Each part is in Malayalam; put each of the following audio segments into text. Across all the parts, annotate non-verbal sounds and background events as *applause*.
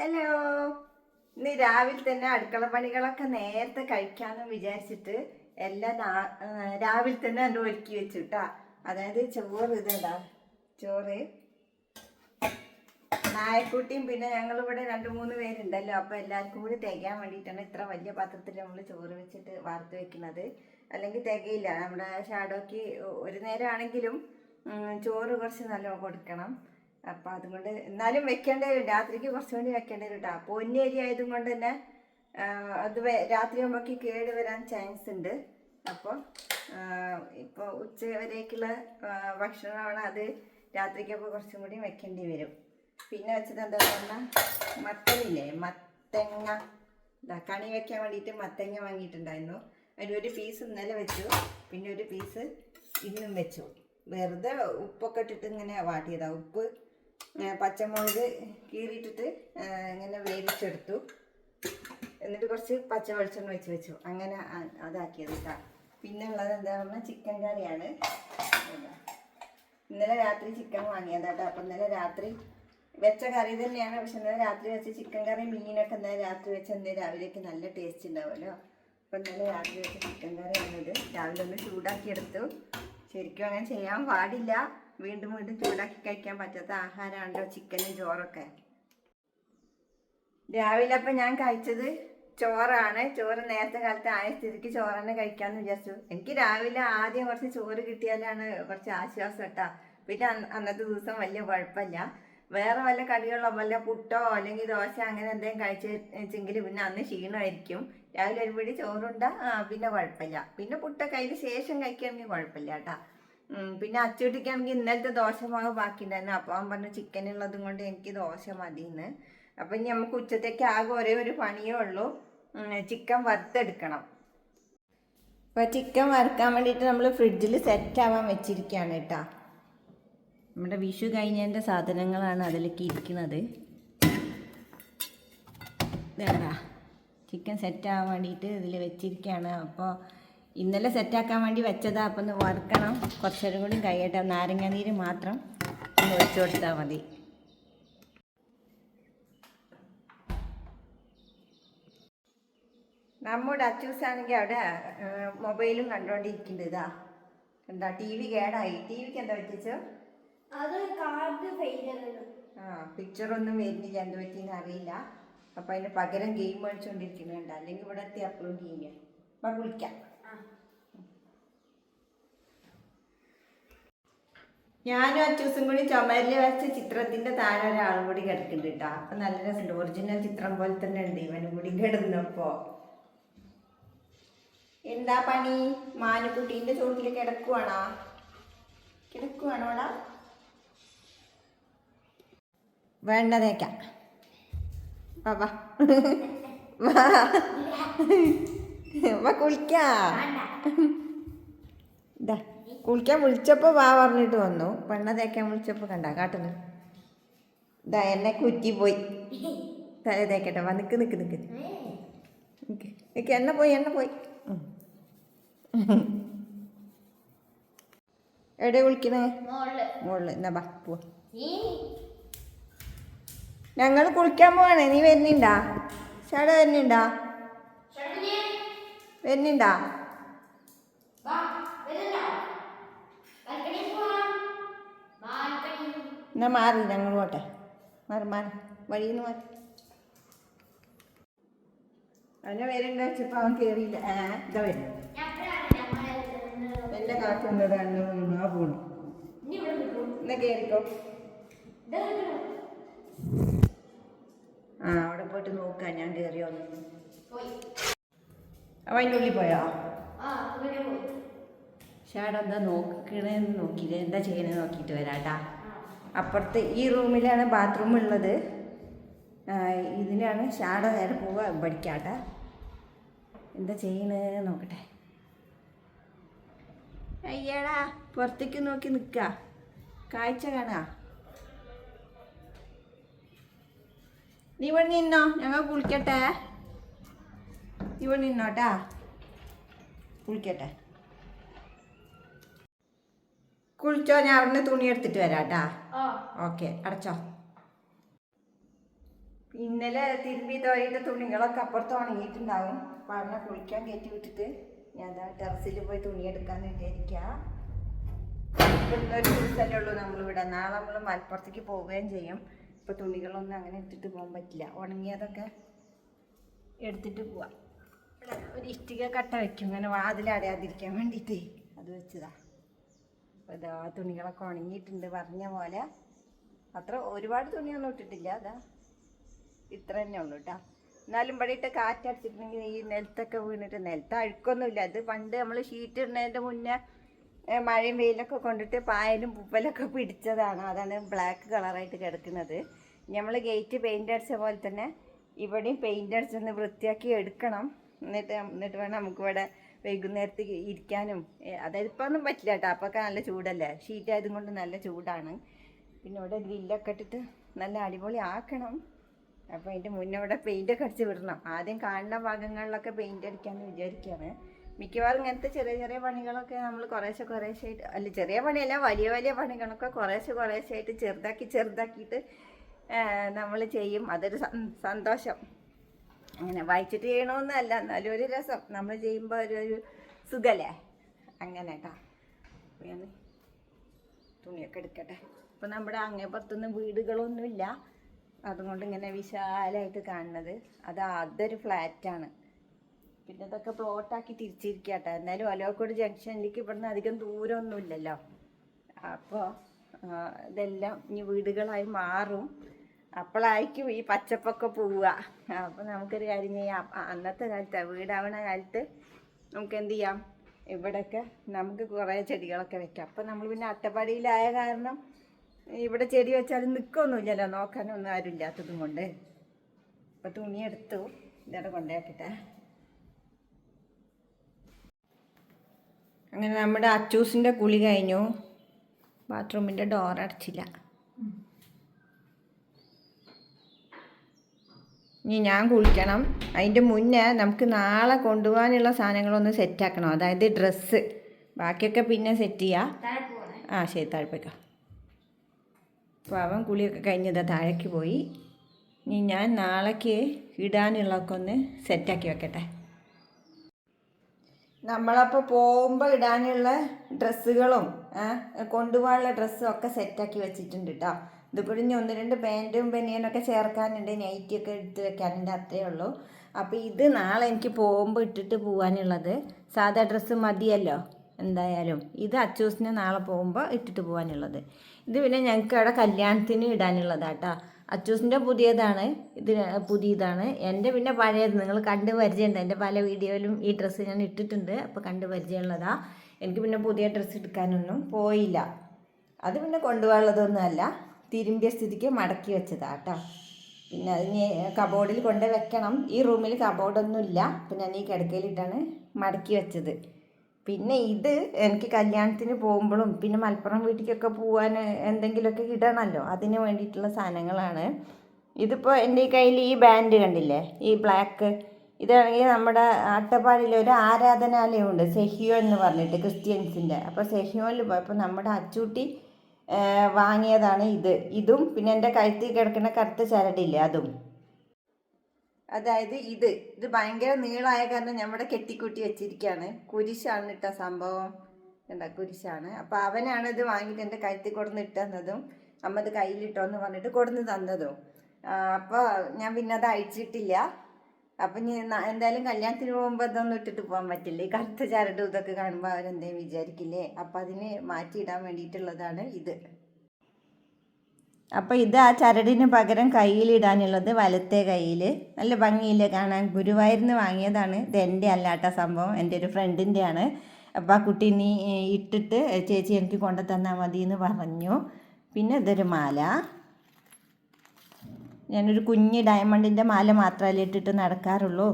ഹലോ ഇന്ന് രാവിലെ തന്നെ അടുക്കള പണികളൊക്കെ നേരത്തെ കഴിക്കാമെന്ന് വിചാരിച്ചിട്ട് എല്ലാം രാവിലെ തന്നെ എന്റെ ഒരുക്കി വെച്ചു കേട്ടാ അതായത് ചോറ് ഇതാ ചോറ്. നായക്കുട്ടിയും പിന്നെ ഞങ്ങളിവിടെ രണ്ട് മൂന്ന് പേരുണ്ടല്ലോ. അപ്പോൾ എല്ലാവർക്കും കൂടി തികയാൻ വേണ്ടിയിട്ടാണ് ഇത്ര വലിയ പാത്രത്തിൽ നമ്മൾ ചോറ് വെച്ചിട്ട് വാർത്ത് വെക്കുന്നത്. അല്ലെങ്കിൽ തികയില്ല. നമ്മുടെ ഷാഡോക്ക് ഒരു നേരം ആണെങ്കിലും ചോറ് കുറച്ച് നല്ല കൊടുക്കണം. അപ്പം അതുകൊണ്ട് എന്നാലും വെക്കേണ്ടി വരും രാത്രിക്ക് കുറച്ചും കൂടി വെക്കേണ്ടി വരും കേട്ടോ പൊന്നേരി ആയതും കൊണ്ട് തന്നെ അത് രാത്രി ആകുമ്പോഴേക്ക് കേട് വരാൻ ചാൻസ് ഉണ്ട്. അപ്പോൾ ഇപ്പോൾ ഉച്ച വരേക്കുള്ള ഭക്ഷണമാണ് അത് രാത്രിക്ക് അപ്പോൾ കുറച്ചും കൂടി വെക്കേണ്ടി വരും. പിന്നെ വെച്ചത് എന്താ പറഞ്ഞാൽ മത്തനില്ലേ? മത്തങ്ങ. കണി വെക്കാൻ വേണ്ടിയിട്ട് മത്തങ്ങ വാങ്ങിയിട്ടുണ്ടായിരുന്നു. ഒരു പീസ് ഇന്നലെ വെച്ചു. പിന്നെ ഒരു പീസ് ഇന്നും വെച്ചു. വെറുതെ ഉപ്പൊക്കെ ഇട്ടിട്ട് ഇങ്ങനെ വാട്ടിയതാ. ഉപ്പ് പച്ചമുളക് കീറിയിട്ടിട്ട് ഇങ്ങനെ വേവിച്ചെടുത്തു. എന്നിട്ട് കുറച്ച് പച്ച വെളിച്ചെണ്ണ വെച്ച്. വെച്ചു അങ്ങനെ അതാക്കിയത് കേട്ടോ പിന്നെ ഉള്ളത് എന്താ പറഞ്ഞാൽ ചിക്കൻ കറിയാണ്. ഇന്നലെ രാത്രി ചിക്കൻ വാങ്ങിയതാട്ടോ അപ്പം ഇന്നലെ രാത്രി വെച്ച കറി തന്നെയാണ്. പക്ഷെ ഇന്നലെ രാത്രി വെച്ച ചിക്കൻ കറി മീനൊക്കെ ഇന്നലെ രാത്രി വെച്ച ഇന്നലെ രാവിലേക്ക് നല്ല ടേസ്റ്റ് ഉണ്ടാവുമല്ലോ അപ്പം ഇന്നലെ രാത്രി വെച്ച ചിക്കൻ കറിയാണിത് രാവിലെ ഒന്ന് ചൂടാക്കിയെടുത്തു ശരിക്കും അങ്ങനെ ചെയ്യാൻ പാടില്ല. വീണ്ടും വീണ്ടും ചൂടാക്കി കഴിക്കാൻ പറ്റാത്ത ആഹാരമാണല്ലോ ചിക്കനും ചോറൊക്കെ. രാവിലെ അപ്പം ഞാൻ കഴിച്ചത് ചോറാണ്. ചോറ് നേരത്തെ കാലത്ത് ആയ സ്ഥിതിക്ക് ചോറ് തന്നെ കഴിക്കാമെന്ന് വിചാരിച്ചു. എനിക്ക് രാവിലെ ആദ്യം കുറച്ച് ചോറ് കിട്ടിയാലാണ് കുറച്ച് ആശ്വാസം കേട്ടാ. പിന്നെ അന്നത്തെ ദിവസം വലിയ കുഴപ്പമില്ല. വേറെ വല്ല കടികളോ വല്ല പുട്ടോ അല്ലെങ്കിൽ ദോശ അങ്ങനെ എന്തെങ്കിലും കഴിച്ചെങ്കിൽ പിന്നെ അന്ന് ക്ഷീണമായിരിക്കും. രാവിലെ ഒരു ചോറുണ്ടാ പിന്നെ കുഴപ്പമില്ല. പിന്നെ പുട്ടൊക്കെ അതിന് ശേഷം കഴിക്കുകയാണെങ്കിൽ കുഴപ്പമില്ല കേട്ടാ. പിന്നെ അച്ചുകുട്ടിക്കാണെങ്കിൽ ഇന്നലത്തെ ദോശ മാവ് ബാക്കിയുണ്ടായിരുന്നു അപ്പോൾ അവൻ പറഞ്ഞു ചിക്കൻ ഉള്ളതും കൊണ്ട് എനിക്ക് ദോശ മതിയെന്ന് അപ്പം ഇനി നമുക്ക് ഉച്ചത്തേക്ക് ആകെ ഒരേ ഒരു പണിയേ ഉള്ളൂ. ചിക്കൻ വറുത്തെടുക്കണം. അപ്പോൾ ചിക്കൻ വറുക്കാൻ വേണ്ടിയിട്ട് നമ്മൾ ഫ്രിഡ്ജിൽ സെറ്റ് ആവാൻ വെച്ചിരിക്കുകയാണ് കേട്ടോ. നമ്മുടെ വിഷു കഴിഞ്ഞതിന്റെ സാധനങ്ങളാണ് അതിലേക്ക് ഇരിക്കുന്നത്. ചിക്കൻ സെറ്റ് ആവാൻ വേണ്ടിയിട്ട് ഇതിൽ വെച്ചിരിക്കുകയാണ് അപ്പോൾ ഇന്നലെ സെറ്റാക്കാൻ വേണ്ടി വെച്ചതാ അപ്പം ഒന്ന് വറുക്കണം. കുറച്ചേരം കൂടി കഴിയട്ടെ. നാരങ്ങ നീര് മാത്രം ഒന്ന് ഒഴിച്ചു കൊടുത്താൽ മതി. നമ്മുടെ അച്ചൂസാണെങ്കിൽ അവിടെ മൊബൈലും കണ്ടുകൊണ്ടിരിക്കുന്നുണ്ട് ഇതാ. എന്താ ടി വി കേടായി. ടി വിക്ക് എന്താ പറ്റിച്ചോ? ആ പിക്ചറൊന്നും വരുന്നില്ല. എന്ത് പറ്റിയെന്ന് അറിയില്ല. അപ്പം അതിന് പകരം ഗെയിം മേടിച്ചുകൊണ്ടിരിക്കുന്നുണ്ട് അല്ലെങ്കിൽ ഇവിടെ എത്തി അപ്ലോഡ് ചെയ്യുക. അപ്പം വിളിക്കാം. ഞാനും അച്ചൂസും കൂടി ചുമരിൽ വെച്ച ചിത്രത്തിന്റെ താഴെ ഒരാളും കൂടി കിടക്കുന്നുണ്ട് കേട്ടോ. അപ്പൊ നല്ല രസമുണ്ട്. ഒറിജിനൽ ചിത്രം പോലെ തന്നെ ഉണ്ട് ഇവനും കൂടി കിടന്നപ്പോ. എന്താ പണി? മാനുകുട്ടീന്റെ ചോട്ടിൽ കിടക്കുവാണോ? കിടക്കുവാണോടാ? വേണ്ടതേക്കാം വാ വാ. വാ. വാ കുളിക്കാ. ഇതാ കുളിക്കാൻ വിളിച്ചപ്പോൾ വാ പറഞ്ഞിട്ട് വന്നു. പെണ്ണ തേക്കാൻ വിളിച്ചപ്പോൾ കണ്ട കാട്ടുന്നു. ഇതാ എന്നെ കുറ്റി പോയി തല തേക്കട്ടെ വാ നിൽക്ക് നിൽക്ക് നിൽക്ക് നിൽക്ക് എണ്ണ പോയി എണ്ണ പോയി. എവിടെ കുളിക്കണേ? മോൾ മുകളിൽ എന്നാ ബാ പോ ഞങ്ങൾ കുളിക്കാൻ പോവാണ്. നീ വരുന്നുണ്ടാ? ചേട്ടാ വരുന്നുണ്ടാ? വരുന്നുണ്ടാ വാ വരുന്നോ ബാൽക്കണി പോവാം ബാൽക്കണി എന്നാ മാറി ഞങ്ങൾ പോട്ടെ. മാറി മാറി. വഴിയിൽ നിന്ന് മാറി. അവനെ പേരുണ്ട് വെച്ചപ്പോൾ അവൻ കയറിയില്ല ഇതാ വരുന്നു എന്റെ കാറ്റുണ്ടോ അന്ന് ആ പോണു. എന്നാ കയറിക്കോ ആ അവിടെ പോയിട്ട് നോക്കാം. ഞാൻ കയറിയോന്നു അവൻ അതിന്റെ ഉള്ളിൽ പോയോ. ഷാഡ് എന്താ നോക്കണേന്ന് നോക്കിയില്ല? എന്താ ചെയ്യണേന്ന് നോക്കിയിട്ട് വരാട്ടാ. അപ്പുറത്ത് ഈ റൂമിലാണ് ബാത്റൂം ഉള്ളത്. ഇതിലാണ് ഷാഡോ നേരെ പോവുക പഠിക്കാട്ട. എന്താ ചെയ്യണേ നോക്കട്ടെ. അയ്യടാ പുറത്തേക്ക് നോക്കി നിൽക്ക കാഴ്ച കാണാ. നീ ഇവിടെ നിന്നോ? ഞങ്ങൾ കുളിക്കട്ടെ. ഇവിടെ നിന്നോട്ടാ. കുളിക്കട്ടെ. കുളിച്ചോ? ഞാൻ അവിടെ തുണി എടുത്തിട്ട് വരാം കേട്ടാ ഓക്കെ അടച്ചോ. ഇന്നലെ തിരുമ്പി തോരിയിട്ട് തുണികളൊക്കെ അപ്പുറത്ത് ഉണങ്ങിയിട്ടുണ്ടാവും. അപ്പം അവനെ കുളിക്കാൻ കയറ്റി വിട്ടിട്ട് ഞാൻ ടെറസിൽ പോയി തുണി എടുക്കാൻ ദിവസമല്ലേ ഉള്ളൂ നമ്മളിവിടെ നാളെ നമ്മൾ മലപ്പുറത്തേക്ക് പോവുകയും ചെയ്യും. ഇപ്പൊ തുണികളൊന്നും അങ്ങനെ എടുത്തിട്ട് പോകാൻ പറ്റില്ല. ഉണങ്ങിയതൊക്കെ എടുത്തിട്ട് പോവാം. ഒരു ഇഷ്ടിക കട്ട വെക്കും. അങ്ങനെ വാതിലടയാതിരിക്കാൻ വേണ്ടിയിട്ട് അത് വെച്ചതാ. ഇതാ തുണികളൊക്കെ ഉണങ്ങിയിട്ടുണ്ട്. പറഞ്ഞ പോലെ അത്ര ഒരുപാട് തുണിയൊന്നും ഇട്ടിട്ടില്ല. അതാ ഇത്ര തന്നെ ഉള്ളൂ കേട്ടോ. എന്നാലും ഇവിടെ ഇട്ട് കാറ്റടിച്ചിട്ടുണ്ടെങ്കിൽ ഈ നിലത്തൊക്കെ വീണിട്ട് നിലത്ത് അഴുക്കൊന്നുമില്ല. അത് പണ്ട് നമ്മൾ ഷീറ്റ് ഇടുന്നതിന്റെ മുന്നേ മഴയും വെയിലൊക്കെ കൊണ്ടിട്ട് പായലും പുപ്പലൊക്കെ പിടിച്ചതാണ്. അതാണ് ബ്ലാക്ക് കളറായിട്ട് കിടക്കുന്നത്. നമ്മൾ ഗേറ്റ് പെയിന്റ് അടിച്ച പോലെ തന്നെ ഇവിടെയും പെയിന്റ് അടിച്ചൊന്ന് വൃത്തിയാക്കി എടുക്കണം. എന്നിട്ട് എന്നിട്ട് വേണം നമുക്കിവിടെ വൈകുന്നേരത്ത് ഇരിക്കാനും അതായത് ഇപ്പം ഒന്നും പറ്റില്ല കേട്ടോ. അപ്പൊക്കെ നല്ല ചൂടല്ലേ. ഷീറ്റ് ആയതും കൊണ്ട് നല്ല ചൂടാണ്. പിന്നെ ഇവിടെ ഗ്രില്ലൊക്കെ ഇട്ടിട്ട് നല്ല അടിപൊളി ആക്കണം. അപ്പോൾ അതിന്റെ മുന്നേ ഇവിടെ പെയിന്റ് ഒക്കെ അടിച്ച് വിടണം. ആദ്യം കാണുന്ന ഭാഗങ്ങളിലൊക്കെ പെയിന്റ് അടിക്കാമെന്ന് വിചാരിക്കുകയാണ് മിക്കവാറും ഇങ്ങനത്തെ ചെറിയ ചെറിയ പണികളൊക്കെ നമ്മൾ കുറേശ്ശെ കുറേശ്ശെ ആയിട്ട് അല്ല ചെറിയ പണിയല്ല വലിയ വലിയ പണികളൊക്കെ കുറേശ്ശെ കുറേശ്ശെ ആയിട്ട് ചെറുതാക്കി ചെറുതാക്കിയിട്ട് നമ്മൾ ചെയ്യും. അതൊരു സന്തോഷം. അങ്ങനെ വായിച്ചിട്ട് ചെയ്യണമെന്നല്ല എന്നാലും ഒരു രസം. നമ്മൾ ചെയ്യുമ്പോൾ ഒരു ഒരു സുഖല്ലേ? അങ്ങനെ കേട്ടോ ഞാൻ തുണിയൊക്കെ എടുക്കട്ടെ. ഇപ്പം നമ്മുടെ അങ്ങേപ്പുറത്തൊന്നും വീടുകളൊന്നുമില്ല. അതുകൊണ്ട് ഇങ്ങനെ വിശാലമായിട്ട് കാണുന്നത്. അത് അതൊരു ഫ്ലാറ്റാണ് പിന്നെ ഇതൊക്കെ പ്ലോട്ടാക്കി തിരിച്ചിരിക്കട്ടെ. എന്നാലും ഒലോക്കോട് ജംഗ്ഷനിലേക്ക് ഇവിടുന്ന് അധികം ദൂരമൊന്നുമില്ലല്ലോ. അപ്പോൾ ഇതെല്ലാം ഇനി വീടുകളായി മാറും. അപ്പോഴായിരിക്കും ഈ പച്ചപ്പൊക്കെ പോവുക. അപ്പം നമുക്കൊരു കാര്യം ചെയ്യാം. അന്നത്തെ കാലത്ത് വീടാവണ കാലത്ത് നമുക്ക് എന്ത് ചെയ്യാം? ഇവിടെയൊക്കെ നമുക്ക് കുറേ ചെടികളൊക്കെ വെക്കാം. അപ്പം നമ്മൾ പിന്നെ അട്ടപ്പാടിയിലായ കാരണം ഇവിടെ ചെടി വെച്ചാലും നിൽക്കൊന്നുമില്ലല്ലോ. നോക്കാനൊന്നും ആരും ഇല്ലാത്തതും കൊണ്ട്. ഇപ്പം തുണിയെടുത്തു ഇതവിടെ കൊണ്ടുപോക്കട്ടെ അങ്ങനെ നമ്മുടെ അച്ചൂസിന്റെ കുളി കഴിഞ്ഞു. ബാത്റൂമിന്റെ ഡോർ അടച്ചില്ല ഇനി ഞാൻ കുളിക്കണം. അതിന്റെ മുന്നേ നമുക്ക് നാളെ കൊണ്ടുപോകാനുള്ള സാധനങ്ങളൊന്ന് സെറ്റാക്കണം. അതായത് ഡ്രസ്സ്. ബാക്കിയൊക്കെ പിന്നെ സെറ്റ് ചെയ്യാം. ആ ശരി താഴ്പ്പേക്കാം അപ്പോൾ അവൻ കുളിയൊക്കെ കഴിഞ്ഞതാ താഴേക്ക് പോയി. ഇനി ഞാൻ നാളേക്ക് ഇടാനുള്ളതൊക്കെ ഒന്ന് സെറ്റാക്കി വെക്കട്ടെ. നമ്മളപ്പോൾ പോകുമ്പോൾ ഇടാനുള്ള ഡ്രസ്സുകളും കൊണ്ടുപോകാനുള്ള ഡ്രസ്സും ഒക്കെ സെറ്റാക്കി വെച്ചിട്ടുണ്ട് കേട്ടോ ഇത് കൂടി ഒന്ന് രണ്ട് പാന്റും ബനിയനൊക്കെ ചേർക്കാനുണ്ട്. നൈറ്റിയൊക്കെ എടുത്ത് വെക്കാനുണ്ട് അത്രയേ ഉള്ളൂ. അപ്പോൾ ഇത് നാളെ എനിക്ക് പോകുമ്പോൾ ഇട്ടിട്ട് പോകാനുള്ളത് സാധാ ഡ്രസ്സ് മതിയല്ലോ എന്തായാലും. ഇത് അച്ചൂസിന് നാളെ പോകുമ്പോൾ ഇട്ടിട്ട് പോകാനുള്ളത് ഇത് പിന്നെ ഞങ്ങൾക്ക് അവിടെ കല്യാണത്തിന് ഇടാനുള്ളതാട്ടോ. അച്ചൂസിന്റെ പുതിയതാണ്. ഇത് പുതിയതാണ്. എന്റെ പിന്നെ പഴയത്. നിങ്ങൾ കണ്ട് പരിചയമുണ്ട്. എന്റെ പല വീഡിയോയിലും ഈ ഡ്രസ്സ് ഞാൻ ഇട്ടിട്ടുണ്ട്. അപ്പോൾ കണ്ട് പരിചയമുള്ളതാ. എനിക്ക് പിന്നെ പുതിയ ഡ്രസ്സ് എടുക്കാനൊന്നും പോയില്ല. അത് പിന്നെ കൊണ്ടുപോകാനുള്ളതൊന്നുമല്ല. തിരുമ്പിയ സ്ഥിതിക്ക് മടക്കി വെച്ചതാ കേട്ടോ പിന്നെ അതിന് കബോർഡിൽ കൊണ്ട് വെക്കണം. ഈ റൂമിൽ കബോർഡൊന്നും ഇല്ല. അപ്പം ഞാൻ ഈ കിടക്കയിലിട്ടാണ് മടക്കി വെച്ചത്. പിന്നെ ഇത് എനിക്ക് കല്യാണത്തിന് പോകുമ്പോഴും പിന്നെ മലപ്പുറം വീട്ടിലേക്കൊക്കെ പോകാൻ എന്തെങ്കിലുമൊക്കെ ഇടണമല്ലോ. അതിന് വേണ്ടിയിട്ടുള്ള സാധനങ്ങളാണ്. ഇതിപ്പോൾ എന്റെ കയ്യിൽ ഈ ബാൻഡ് കണ്ടില്ലേ? ഈ ബ്ലാക്ക് ഇതാണെങ്കിൽ നമ്മുടെ അട്ടപ്പാടിയിൽ ഒരു ആരാധനാലയമുണ്ട്. സെഹിയോ എന്ന് പറഞ്ഞിട്ട് ക്രിസ്ത്യൻസിന്റെ. അപ്പോൾ സെഹിയോയിൽ പോയപ്പോൾ നമ്മുടെ അച്ചൂട്ടി വാങ്ങിയതാണ് ഇത്. ഇതും പിന്നെ എന്റെ കഴുത്തിൽ കിടക്കുന്ന കറുത്ത ചരടില്ലേ അതും. അതായത് ഇത്. ഇത് ഭയങ്കര നീളമായ കാരണം ഞമ്മടെ കെട്ടിക്കൂട്ടി വെച്ചിരിക്കുകയാണ്. കുരിശാണ് ഇട്ട സംഭവം. എന്താ കുരിശാണ്. അപ്പോൾ അവനാണ് ഇത് വാങ്ങിയിട്ട് എന്റെ കഴുത്തിൽ കൊടുന്ന് ഇട്ടുന്നതും അമ്മ ഇത് കയ്യിലിട്ടോന്ന് പറഞ്ഞിട്ട് കൊടുന്ന് തന്നതും. അപ്പോൾ ഞാൻ പിന്നെ അത് അഴിച്ചിട്ടില്ല. അപ്പം എന്തായാലും കല്യാണത്തിന് പോകുമ്പോൾ ഇതൊന്നും ഇട്ടിട്ട് പോകാൻ പറ്റില്ലേ. ഈ കറുത്ത ചരടും ഇതൊക്കെ കാണുമ്പോൾ അവരെന്തേലും വിചാരിക്കില്ലേ? അപ്പം അതിന് മാറ്റിയിടാൻ വേണ്ടിയിട്ടുള്ളതാണ് ഇത്. അപ്പോൾ ഇത് ആ ചരടിന് പകരം കയ്യിലിടാനുള്ളത് വലത്തെ കയ്യിൽ നല്ല ഭംഗിയില്ലേ കാണാൻ. ഗുരുവായൂരിന്ന് വാങ്ങിയതാണ്. ഇത് എന്റെ അല്ലാത്ത സംഭവം. എന്റെ ഒരു ഫ്രണ്ടിന്റെയാണ്. അപ്പോൾ ആ കുട്ടി നീ ഇട്ടിട്ട് ചേച്ചി എനിക്ക് കൊണ്ടു തന്നാൽ മതി എന്ന് പറഞ്ഞു. പിന്നെ ഇതൊരു മാല. ഞാനൊരു കുഞ്ഞ് ഡയമണ്ടിന്റെ മാല മാത്രമല്ലേ ഇട്ടിട്ട് നടക്കാറുള്ളൂ.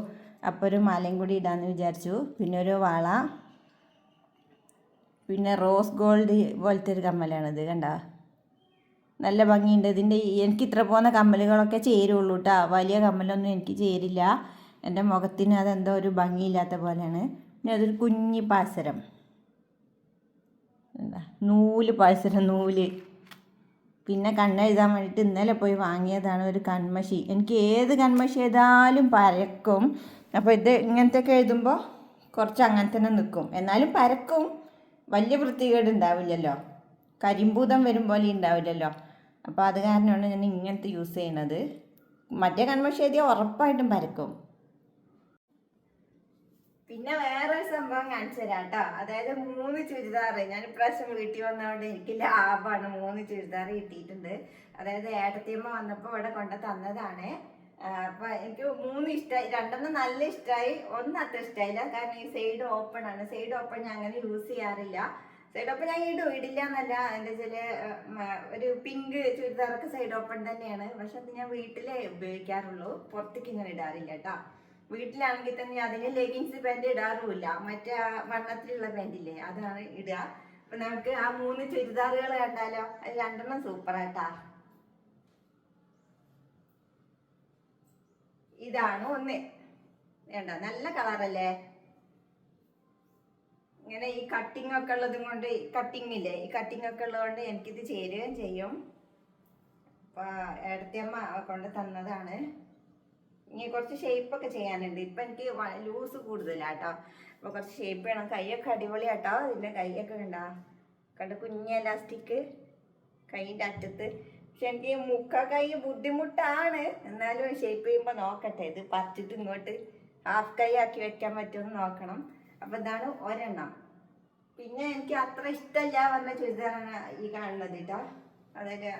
അപ്പോൾ ഒരു മാലയും കൂടി ഇടാമെന്ന് വിചാരിച്ചു. പിന്നെ ഒരു വള. പിന്നെ റോസ് ഗോൾഡ് പോലത്തെ ഒരു കമ്മലാണിത് കണ്ട? നല്ല ഭംഗിയുണ്ട്. ഇതിന്റെ എനിക്ക് ഇത്ര പോകുന്ന കമ്മലുകളൊക്കെ ചേരുള്ളൂ കേട്ടോ വലിയ കമ്മലൊന്നും എനിക്ക് ചേരില്ല. എന്റെ മുഖത്തിന് അതെന്തോ ഒരു ഭംഗിയില്ലാത്ത പോലെയാണ്. പിന്നെ അതൊരു കുഞ്ഞി പാസരം എന്താ നൂൽ പാസരം നൂൽ. പിന്നെ കണ്ണെഴുതാൻ വേണ്ടിയിട്ട് ഇന്നലെ പോയി വാങ്ങിയതാണ് ഒരു കൺമഷി. എനിക്ക് ഏത് കൺമഷി ഏതായാലും പരക്കും. അപ്പോൾ ഇത് ഇങ്ങനത്തെ ഒക്കെ എഴുതുമ്പോൾ കുറച്ച് അങ്ങനെ തന്നെ നിൽക്കും എന്നാലും പരക്കും. വലിയ വൃത്തികേട് ഉണ്ടാവില്ലല്ലോ. കരിമ്പൂതം വരും പോലെ ഉണ്ടാവില്ലല്ലോ. അപ്പോൾ അത് കാരണമാണ് ഞാൻ ഇങ്ങനത്തെ യൂസ് ചെയ്യണത് മറ്റേ കൺമഷി എഴുതിയാൽ ഉറപ്പായിട്ടും പരക്കും. പിന്നെ വേറൊരു സംഭവം കാണിച്ചു തരാം കേട്ടോ. അതായത് മൂന്ന് ചുരിദാർ ഞാൻ ഇപ്രാവശ്യം വീട്ടിൽ വന്നതുകൊണ്ട് എനിക്ക് ലാഭമാണ് മൂന്ന് ചുരിദാർ കിട്ടിയിട്ടുണ്ട്. അതായത് ഏട്ടത്തിയമ്മ വന്നപ്പോൾ ഇവിടെ കൊണ്ട് തന്നതാണ്. അപ്പൊ എനിക്ക് മൂന്ന് ഇഷ്ടമായി രണ്ടെണ്ണം നല്ല ഇഷ്ടമായി ഒന്ന് അത്ര ഇഷ്ടമായില്ല കാരണം ഈ സൈഡ് ഓപ്പൺ ആണ്. സൈഡ് ഓപ്പൺ ഞാൻ അങ്ങനെ യൂസ് ചെയ്യാറില്ല. സൈഡ് ഓപ്പൺ ഞാൻ ഇടും. ഇടില്ല എന്നല്ല. എന്റെ ചില ഒരു പിങ്ക് ചുരിദാറൊക്കെ സൈഡ് ഓപ്പൺ തന്നെയാണ്. പക്ഷെ അത് ഞാൻ വീട്ടിലേ ഉപയോഗിക്കാറുള്ളൂ. പുറത്തേക്ക് ഇങ്ങനെ ഇടാറില്ല കേട്ടോ. വീട്ടിലാണെങ്കിൽ തന്നെ അതിന് ലെഗിൻസ് പാന്റ് ഇടാറുമില്ല. മറ്റേ വണ്ണത്തിലുള്ള പാന്റില്ലേ അതാണ് ഇടുക. അപ്പൊ നമുക്ക് ആ മൂന്ന് ചുരിദാറുകൾ കണ്ടാലോ? അത് രണ്ടെണ്ണം സൂപ്പറായിട്ടാ ഇതാണ് ഒന്ന്. വേണ്ട നല്ല കളറല്ലേ ഇങ്ങനെ ഈ കട്ടിംഗ് ഒക്കെ ഉള്ളതും കൊണ്ട് കട്ടിങ് ഇല്ലേ? ഈ കട്ടിംഗ് ഒക്കെ ഉള്ളതുകൊണ്ട് എനിക്കിത് ചേരുകയും ചെയ്യും. അപ്പൊ ഏടത്തിയമ്മ കൊണ്ട് തന്നതാണ് ഇനി കുറച്ച് ഷേപ്പ് ഒക്കെ ചെയ്യാനുണ്ട്. ഇപ്പൊ എനിക്ക് ലൂസ് കൂടുതലാട്ടോ. അപ്പൊ കുറച്ച് ഷേപ്പ് വേണം. കൈയൊക്കെ അടിപൊളിയാട്ടോ. ഇതിന്റെ കൈയൊക്കെ ഉണ്ടാ കണ്ട കുഞ്ഞ ഇലാസ്റ്റിക് കൈന്റെ അറ്റത്ത്. പക്ഷെ എനിക്ക് മുക്ക കൈ ബുദ്ധിമുട്ടാണ്. എന്നാലും ഷേപ്പ് ചെയ്യുമ്പോൾ നോക്കട്ടെ. ഇത് പറ്റിട്ട് ഇങ്ങോട്ട് ഹാഫ് കൈ ആക്കി വെക്കാൻ പറ്റുമെന്ന് നോക്കണം. അപ്പൊ ഇതാണ് ഒരെണ്ണം. പിന്നെ എനിക്ക് അത്ര ഇഷ്ടമല്ല പറഞ്ഞ ചുരിദാറാണ് ഈ കാണുന്നത് കേട്ടോ. അതായത്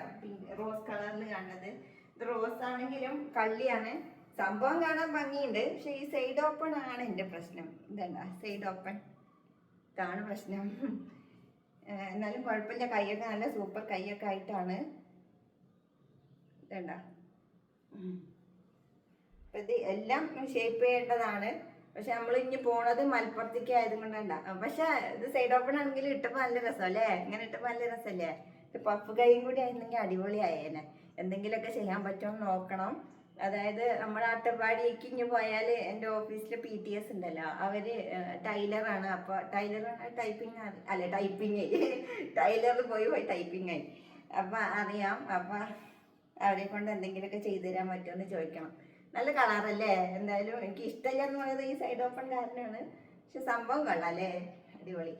റോസ് കളറിൽ കാണുന്നത്. ഇത് റോസ് ആണെങ്കിലും കള്ളിയാണ്. സംഭവം കാണാൻ ഭംഗിയുണ്ട്. പക്ഷെ ഈ സൈഡ് ഓപ്പൺ ആണ് എന്റെ പ്രശ്നം. ഇതല്ല സൈഡ് ഓപ്പൺ ഇതാണ് പ്രശ്നം. എന്നാലും കുഴപ്പമില്ല. കൈയൊക്കെ നല്ല സൂപ്പർ കൈയൊക്കെ ആയിട്ടാണ്. ഇതണ്ട. ഇത് എല്ലാം ഷേപ്പ് ചെയ്യേണ്ടതാണ്. പക്ഷെ നമ്മൾ ഇനി പോണത് മലപ്പുറത്തേക്ക് ആയതുകൊണ്ടല്ല പക്ഷെ ഇത് സൈഡ് ഓപ്പൺ ആണെങ്കിൽ ഇട്ടപ്പോൾ നല്ല രസം അല്ലേ ഇങ്ങനെ ഇട്ടപ്പോൾ നല്ല രസമല്ലേ ഇത് പഫ് കൈയും കൂടി ആയിരുന്നെങ്കിൽ അടിപൊളിയായേനെ. എന്തെങ്കിലുമൊക്കെ ചെയ്യാൻ പറ്റുമോ നോക്കണം. അതായത് നമ്മുടെ അട്ടപ്പാടിക്ക് ഇങ്ങ് പോയാൽ എന്റെ ഓഫീസിൽ പി ടി എസ് ഉണ്ടല്ലോ. അവർ ടൈലറാണ്. അപ്പോൾ ടൈലറാണ് ടൈപ്പിംഗ് അല്ല ടൈപ്പിംഗ് ടൈലറിൽ പോയി പോയി ടൈപ്പിംഗ് ആയി. അപ്പം അറിയാം. അപ്പം അവരെ കൊണ്ട് എന്തെങ്കിലുമൊക്കെ ചെയ്തു തരാൻ പറ്റുമെന്ന് ചോദിക്കണം. നല്ല കളറല്ലേ? എന്തായാലും എനിക്ക് ഇഷ്ടമില്ല എന്ന് പറയുന്നത് ഈ സൈഡ് ഓപ്പൺ കാരണമാണ് പക്ഷെ സംഭവം കൊള്ളാം അല്ലേ? അടിപൊളി.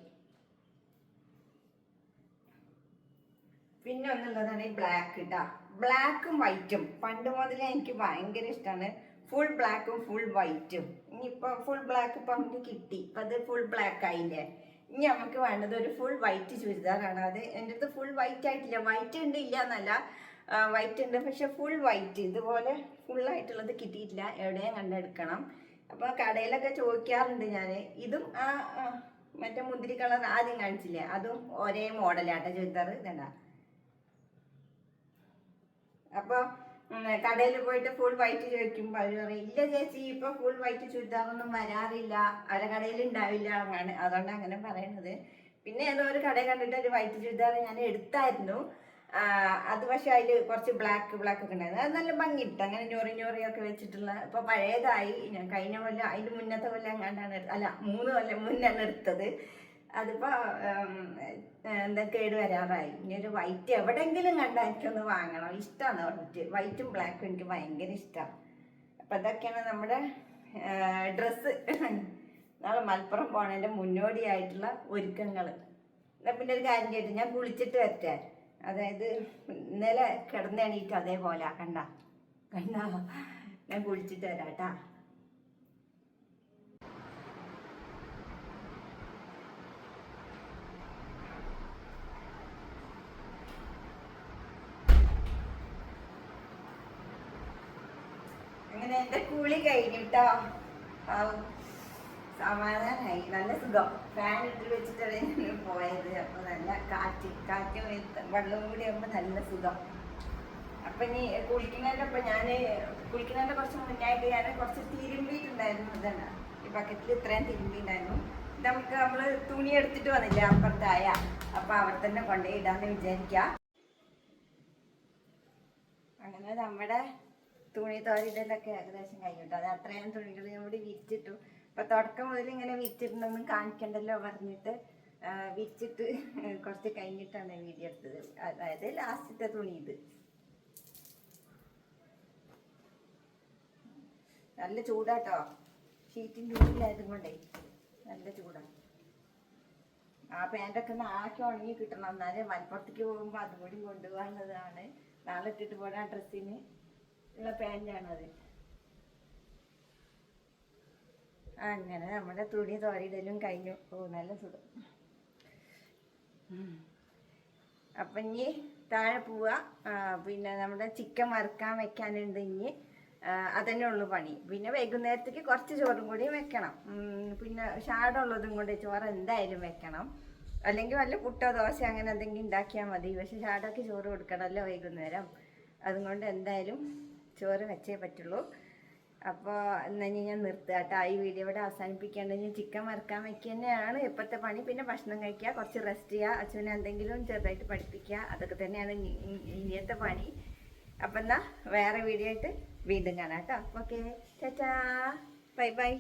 പിന്നെ ഒന്നുള്ളതാണ് ഈ ബ്ലാക്ക് കേട്ടോ ബ്ലാക്കും വൈറ്റും പണ്ട് മുതലേ എനിക്ക് ഭയങ്കര ഇഷ്ടമാണ് ഫുൾ ബ്ലാക്കും ഫുൾ വൈറ്റും ഇനിയിപ്പോൾ ഫുൾ ബ്ലാക്ക് ഇപ്പം നമുക്ക് കിട്ടി. ഇപ്പം അത് ഫുൾ ബ്ലാക്ക് ആയില്ലേ? ഇനി നമുക്ക് വേണ്ടത് ഒരു ഫുൾ വൈറ്റ് ചുരിദാറാണ് അത് എന്റെ അടുത്ത് ഫുൾ വൈറ്റ് ആയിട്ടില്ല. വൈറ്റ് ഉണ്ട് ഇല്ല എന്നല്ല. വൈറ്റ് ഉണ്ട്. പക്ഷെ ഫുൾ വൈറ്റ് ഇതുപോലെ full ആയിട്ടുള്ളത് കിട്ടിയിട്ടില്ല. എവിടെയും കണ്ടെടുക്കണം? അപ്പോൾ കടയിലൊക്കെ ചോദിക്കാറുണ്ട് ഞാൻ ഇതും ആ ആ, മറ്റേ മുന്തിരി കളർ ആദ്യം കാണിച്ചില്ലേ? അതും ഒരേ മോഡലാട്ടോ ചുരിദാർ ഇതണ്ട അപ്പോൾ കടയിൽ പോയിട്ട് ഫുൾ വൈറ്റ് ചോദിക്കുമ്പോൾ അവർ പറയും ഇല്ല ചേച്ചി ഇപ്പൊ ഫുൾ വൈറ്റ് ചുരിദാറൊന്നും വരാറില്ല. അവരെ കടയിൽ ഉണ്ടാവില്ല. അങ്ങനെ അതുകൊണ്ട് അങ്ങനെ പറയണത്. പിന്നെ ഏതോ ഒരു കട കണ്ടിട്ട് ഒരു വൈറ്റ് ചുരിദാർ ഞാൻ എടുത്തായിരുന്നു. അത് പക്ഷെ അതിൽ കുറച്ച് ബ്ലാക്ക് ബ്ലാക്ക് ഒക്കെ ഉണ്ടായിരുന്നു. അത് നല്ല ഭംഗിയിട്ട് അങ്ങനെ ഞൊറി ഞൊറിയൊക്കെ വെച്ചിട്ടുള്ള ഇപ്പൊ പഴയതായി. ഞാൻ കഴിഞ്ഞ കൊല്ലം അതിന്റെ മുന്നത്തെ കൊല്ലം എങ്ങാണ്ടാണ് അല്ല മൂന്ന് കൊല്ലം മുന്നാണ് എടുത്തത്. അതിപ്പോ ഉം, എന്താ കേട് വരാറായി. ഇനി ഒരു വൈറ്റ് എവിടെങ്കിലും കണ്ടാൽ എനിക്കൊന്ന് വാങ്ങണം. ഇഷ്ടമാണ് വൈറ്റ് വൈറ്റും ബ്ലാക്കും എനിക്ക് ഭയങ്കര ഇഷ്ടമാണ് അപ്പൊ ഇതൊക്കെയാണ് നമ്മുടെ ഡ്രസ്സ് നാളെ മലപ്പുറം പോണതിന്റെ മുന്നോടിയായിട്ടുള്ള ഒരുക്കങ്ങൾ പിന്നെ ഒരു കാര്യം ചെയ്തിട്ട് ഞാൻ കുളിച്ചിട്ട് വരട്ടെ. അതായത് ഇന്നലെ കിടന്നെണീറ്റ് അതേപോലെ. കണ്ട? കണ്ട? ഞാൻ കുളിച്ചിട്ട് വരാം കേട്ടാ അങ്ങനെ എന്റെ കുളി കഴിഞ്ഞിട്ടോ. സമാധാനായി. നല്ല സുഖം. ഫാൻ ഇട്ട് വെച്ചിട്ടാണ് ഞാൻ പോയത്. അപ്പൊ നല്ല കാറ്റ് കാറ്റ് വെള്ളം കൂടി ആകുമ്പോ നല്ല സുഖം. അപ്പൊ ഇനി കുളിക്കുന്നതിന്റെ ഒപ്പം ഞാൻ കുളിക്കുന്നതിന്റെ കുറച്ച് മുന്നായിട്ട് ഞാൻ കുറച്ച് തിരുമ്പിയിട്ടുണ്ടായിരുന്നു ഇതാണ്. ഈ ബക്കറ്റിൽ ഇത്രയും തിരുമ്പിണ്ടായിരുന്നു നമുക്ക് നമ്മൾ തുണി എടുത്തിട്ട് വന്നില്ല അപ്പുറത്തായ? അപ്പൊ അവിടെ തന്നെ കൊണ്ടുപോയി ഇടാന്ന് വിചാരിക്കാം. അങ്ങനെ നമ്മുടെ തുണി തോരിടലൊക്കെ ഏകദേശം കഴിഞ്ഞിട്ടു അത് അത്രയും തുണികൾ കൂടി വിറ്റിട്ടു. അപ്പൊ തുടക്കം മുതൽ ഇങ്ങനെ വിറ്റിട്ടുണ്ടെന്നും കാണിക്കണ്ടല്ലോ പറഞ്ഞിട്ട് വിരിച്ചിട്ട് *laughs* കുറച്ച് കഴിഞ്ഞിട്ടാണ് വീഡിയോ എടുത്തത്. അതായത് ലാസ്റ്റത്തെ തുണി ഇത്. നല്ല ചൂടാട്ടോ. ഷീറ്റിന്റെ ഉള്ളിലായത് കൊണ്ടേ നല്ല ചൂടാണ് ആ പാന്റൊക്കെ ഒന്ന് ആക്കി ഉണങ്ങി കിട്ടണം. എന്നാലേ മലപ്പുറത്തേക്ക് പോകുമ്പോൾ അതും കൂടി കൊണ്ടുപോകാനുള്ളതാണ്. നാളെ ഇട്ടിട്ട് പോരാ ഡ്രസ്സിന്. ഉള്ള പാന്റാണത് അങ്ങനെ നമ്മുടെ തുണി തോരയിടലും കഴിഞ്ഞു. ഓ നല്ല സുഖം. അപ്പം ഇനി താഴെ പോവുക പിന്നെ നമ്മുടെ ചിക്കൻ വറുക്കാൻ വെക്കാനുണ്ട് ഇനി. അതന്നെ ഉള്ളു പണി. പിന്നെ വൈകുന്നേരത്തേക്ക് കുറച്ച് ചോറും കൂടി വെക്കണം. പിന്നെ ഷാടുള്ളതും കൊണ്ട് ചോറ് എന്തായാലും വെക്കണം. അല്ലെങ്കിൽ വല്ല പുട്ടോ ദോശ അങ്ങനെ എന്തെങ്കിലും ഉണ്ടാക്കിയാൽ മതി. പക്ഷെ ഷാടൊക്കെ ചോറ് കൊടുക്കണമല്ലോ വൈകുന്നേരം. അതുകൊണ്ട് എന്തായാലും ചോറ് വെച്ചേ പറ്റുള്ളൂ. അപ്പോൾ എന്നാൽ ഞാൻ നിർത്തുക കേട്ടോ. ഈ വീഡിയോ ഇവിടെ അവസാനിപ്പിക്കേണ്ടത് ചിക്കൻ വറുക്കാൻ വയ്ക്കുക തന്നെയാണ് ഇപ്പോഴത്തെ പണി. പിന്നെ ഭക്ഷണം കഴിക്കുക കുറച്ച് റെസ്റ്റ് ചെയ്യുക അച്ഛനെ എന്തെങ്കിലും ചെറുതായിട്ട് പഠിപ്പിക്കുക. അതൊക്കെ തന്നെയാണ് ഇനി- ഇനി- ഇനിയത്തെ പണി. അപ്പം എന്നാൽ വേറെ വീഡിയോ ആയിട്ട് വീണ്ടും കാണാം കേട്ടോ. Okay ചാച്ചാ bye bye